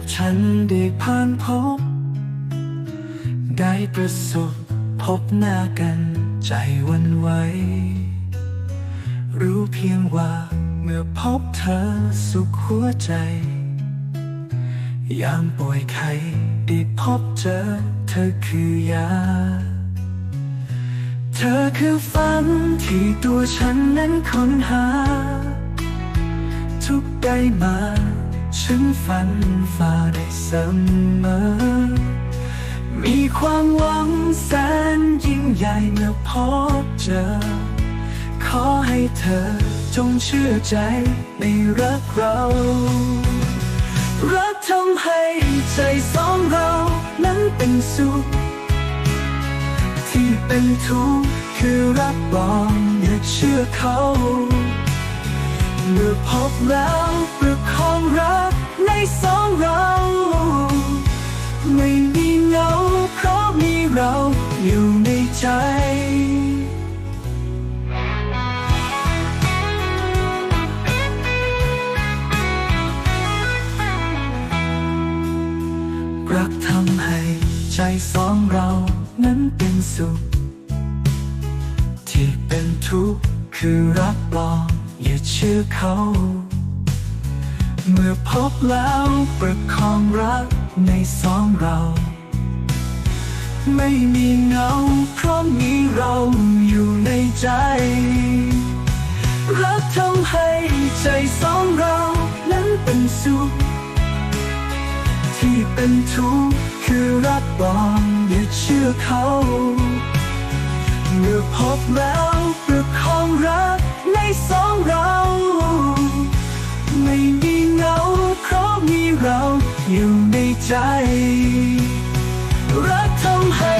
กับฉันได้ผ่านพบ ได้ประสบพบหน้ากันใจวันไหว รู้เพียงว่าเมื่อพบเธอสุขหัวใจ ยามป่วยไข้ได้พบเจอเธอคือยา เธอคือฝันที่ตัวฉันนั้นค้นหา ทุกได้มา ฉันฝันฝ่าได้เสมอ มีความหวังแสนยิ่งใหญ่เมื่อพบเจอ ขอให้เธอจงเชื่อใจในรักเรา รักทำให้ใจสองเรานั้นเป็นสุข ที่เป็นทุกข์คือรักบองอย่าเชื่อเขา เมื่อพบแล้วประคอง รักในสองเรา ไม่มีเงาเพราะมีเราอยู่ในใจรักทำให้ใจสองเรานั้นเป็นสุข ที่เป็นทุกข์คือรักปลอมอย่าเชื่อเขา เมื่อพบแล้วประคองรักในสองเรา ไม่มีเหงาเพราะมีเราอยู่ในใจ รักทำให้ใจสองเรานั้นเป็นสุขที่เป็นทุกข์คือรักปลอมอย่าเชื่อเขา เมื่อพบแล้วประคองรักในสองเรา ใจ รักทำให้